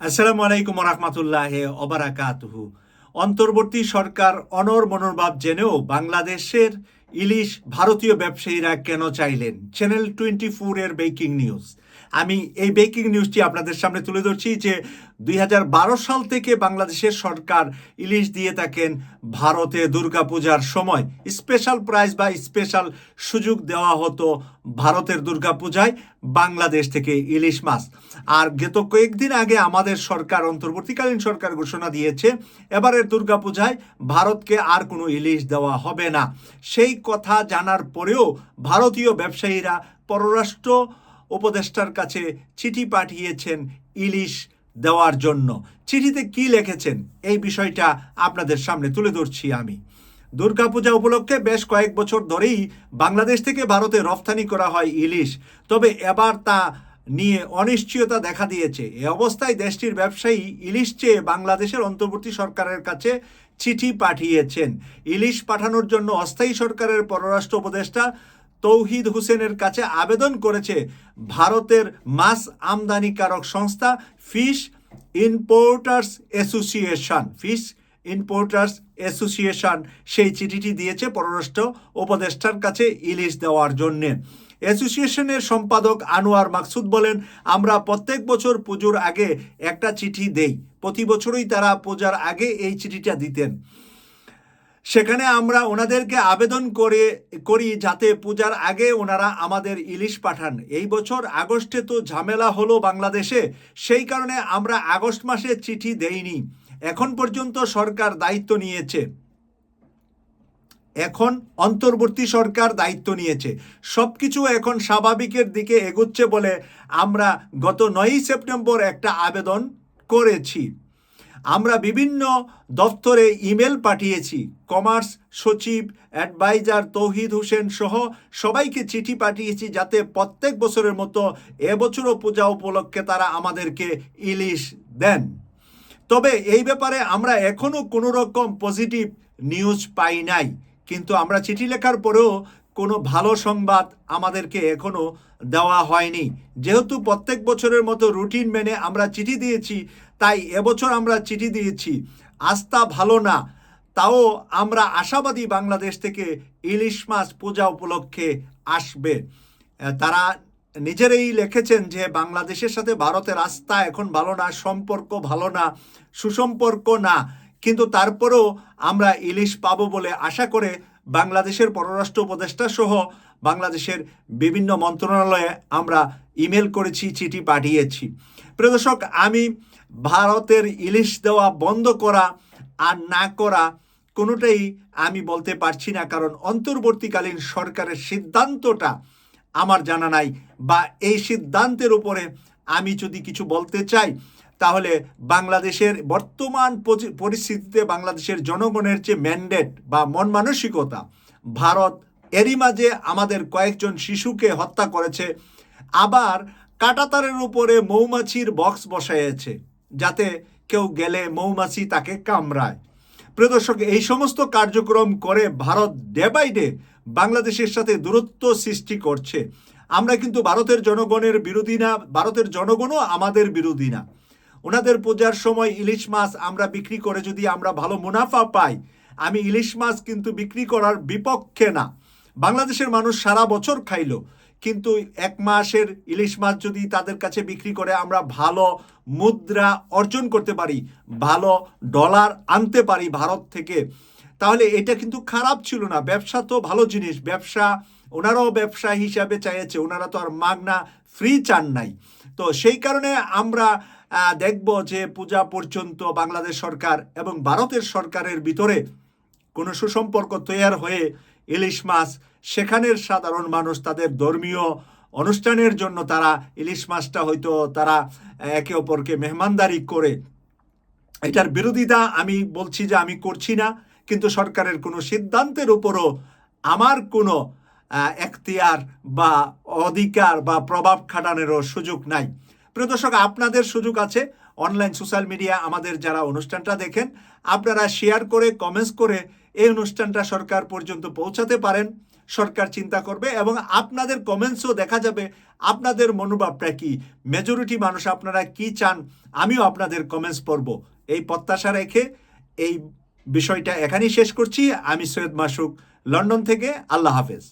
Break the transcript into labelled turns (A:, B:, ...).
A: আসসালামু আলাইকুম রহমতুল্লাহ অবরাকাতহু অন্তর্বর্তী সরকার অনর মনোভাব জেনেও বাংলাদেশের ইলিশ ভারতীয় ব্যবসায়ীরা কেন চাইলেন? চ্যানেল টোয়েন্টি ফোর এর বেকিং নিউজ আমি এই বেকিং নিউজটি আপনাদের সামনে তুলে ধরছি যে দুই হাজার বারো সাল থেকে বাংলাদেশের সরকার ইলিশ দিয়ে থাকেন ভারতে দুর্গাপূজার সময়। স্পেশাল প্রাইজ বা স্পেশাল সুযোগ দেওয়া হতো ভারতের দুর্গাপূজায় বাংলাদেশ থেকে ইলিশ মাছ। আর গত কয়েকদিন আগে আমাদের সরকার অন্তর্বর্তীকালীন সরকার ঘোষণা দিয়েছে, এবারের দুর্গাপূজায় ভারতকে আর কোনো ইলিশ দেওয়া হবে না। সেই কথা জানার পরেও ভারতীয় ব্যবসায়ীরা পররাষ্ট্র উপদেষ্টার কাছে চিঠি পাঠিয়েছেন ইলিশ দেওয়ার জন্য। চিঠিতে কি লিখেছেন? এই বিষয়টা আপনাদের সামনে তুলে ধরছি আমি। দুর্গাপূজা উপলক্ষে বেশ কয়েক বছর ধরেই বাংলাদেশ থেকে ভারতে রফতানি করা হয় ইলিশ। তবে এবার তা নিয়ে অনিশ্চয়তা দেখা দিয়েছে। এ অবস্থায় দেশটির ব্যবসায়ী ইলিশ চেয়ে বাংলাদেশের অন্তর্বর্তী সরকারের কাছে চিঠি পাঠিয়েছেন। ইলিশ পাঠানোর জন্য অস্থায়ী সরকারের পররাষ্ট্র উপদেষ্টা তৌহিদ হোসেনের কাছে আবেদন করেছে ভারতের মাছ আমদানিকারক সংস্থা fish importers association. Fish importers association সেই চিঠিটি দিয়েছে পররাষ্ট্র উপদেষ্টার কাছে ইলিশ দেওয়ার জন্যে। অ্যাসোসিয়েশনের সম্পাদক আনোয়ার মাকসুদ বলেন, আমরা প্রত্যেক বছর পুজোর আগে একটা চিঠি দেই। প্রতি বছরই তারা পূজার আগে এই চিঠিটা দিতেন। সেখানে আমরা ওনাদেরকে আবেদন করে, করি যাতে পূজার আগে ওনারা আমাদের ইলিশ পাঠান। এই বছর আগস্টে তো ঝামেলা হলো বাংলাদেশে, সেই কারণে আমরা আগস্ট মাসে চিঠি দেইনি। এখন পর্যন্ত সরকার দায়িত্ব নিয়েছে। এখন অন্তর্বর্তী সরকার দায়িত্ব নিয়েছে। সব কিছু এখন স্বাভাবিকের দিকে এগুচ্ছে বলে আমরা গত নয়ই সেপ্টেম্বর একটা আবেদন করেছি। আমরা বিভিন্ন দপ্তরে ইমেল পাঠিয়েছি। কমার্স সচিব, অ্যাডভাইজার তৌহিদ হোসেন সহ সবাইকে চিঠি পাঠিয়েছি যাতে প্রত্যেক বছরের মতো এবছরও পূজা উপলক্ষে তারা আমাদেরকে ইলিশ দেন। তবে এই ব্যাপারে আমরা এখনও কোনো রকম পজিটিভ নিউজ পাই নাই। কিন্তু আমরা চিঠি লেখার পরেও কোনো ভালো সংবাদ আমাদেরকে এখনও দেওয়া হয়নি। যেহেতু প্রত্যেক বছরের মতো রুটিন মেনে আমরা চিঠি দিয়েছি, তাই এবছর আমরা চিঠি দিয়েছি। আস্থা ভালো না। তাও আমরা আশাবাদী বাংলাদেশ থেকে ইলিশ মাছ পূজা উপলক্ষে আসবে। তারা নিজেরাই লিখেছেন যে বাংলাদেশের সাথে ভারতের আস্থা এখন ভালো না, সম্পর্ক ভালো না, সুসম্পর্ক না। কিন্তু তারপরেও আমরা ইলিশ পাবো বলে আশা করে বাংলাদেশের পররাষ্ট্র উপদেষ্টা সহ বাংলাদেশের বিভিন্ন মন্ত্রণালয়ে আমরা ইমেল করেছি, চিঠি পাঠিয়েছি। প্রদর্শক আমি ভারতের ইলিশ দেওয়া বন্ধ করা আর না করা কোনোটাই আমি বলতে পারছি না, কারণ অন্তর্বর্তীকালীন সরকারের সিদ্ধান্তটা আমার জানা নাই বা এই সিদ্ধান্তের উপরে আমি যদি কিছু বলতে চাই তাহলে বাংলাদেশের বর্তমান পরিস্থিতিতে বাংলাদেশের জনগণের যে ম্যান্ডেট বা মন মানসিকতা, ভারত এরই মাঝে আমাদের কয়েকজন শিশুকে হত্যা করেছে, আবার কাটাতারের উপরে মৌমাছির বক্স বসাইছে যাতে কেউ গেলে মৌমাছি তাকে কামড়ায়। প্রিয় দর্শক, এই সমস্ত কার্যক্রম করে ভারত ডে বাই ডে বাংলাদেশের সাথে দূরত্ব সৃষ্টি করছে। আমরা কিন্তু ভারতের জনগণের বিরোধী না, ভারতের জনগণও আমাদের বিরোধী না। ওনাদের পূজার সময় ইলিশ মাছ আমরা বিক্রি করে যদি আমরা ভালো মুনাফা পাই, আমি ইলিশ মাছ কিন্তু বিক্রি করার বিপক্ষে না। বাংলাদেশের মানুষ সারা বছর খাইলো, কিন্তু এক মাসের ইলিশ মাছ যদি তাদের কাছে বিক্রি করে আমরা ভালো মুদ্রা অর্জন করতে পারি, ভালো ডলার আনতে পারি ভারত থেকে, তাহলে এটা কিন্তু খারাপ ছিল না। ব্যবসা তো ভালো জিনিস, ব্যবসা ওনারাও ব্যবসা হিসাবে চাইছে, ওনারা তো আর মাগনা ফ্রি চান নাই। তো সেই কারণে আমরা দেখব যে পূজা পর্যন্ত বাংলাদেশ সরকার এবং ভারতের সরকারের ভিতরে কোনো সুসম্পর্ক তৈয়ার হয়ে ইলিশ মাছ, সেখানের সাধারণ মানুষ তাদের ধর্মীয় অনুষ্ঠানের জন্য তারা ইলিশ মাছটা হয়তো তারা একে অপরকে মেহমানদারি করে। এটার বিরোধিতা আমি বলছি যে আমি করছি না, কিন্তু সরকারের কোনো সিদ্ধান্তের উপরও আমার কোনো এখতিয়ার বা অধিকার বা প্রভাব খাটানোরও সুযোগ নাই। প্রিয় দর্শক, আপনাদের সুযোগ আছে অনলাইন সোশ্যাল মিডিয়া আমাদের যারা অনুষ্ঠানটা দেখেন, আপনারা শেয়ার করে, কমেন্টস করে এই অনুষ্ঠানটা সরকার পর্যন্ত পৌঁছাতে পারেন। সরকার চিন্তা করবে এবং আপনাদের কমেন্টসও দেখা যাবে আপনাদের মনোভাবটা কি মেজরিটি মানুষ আপনারা কি চান, আমিও আপনাদের কমেন্টস পড়ব। এই প্রত্যাশা রেখে এই বিষয়টা এখানেই শেষ করছি। আমি সৈয়দ মাসুক, লন্ডন থেকে, আল্লাহ হাফেজ।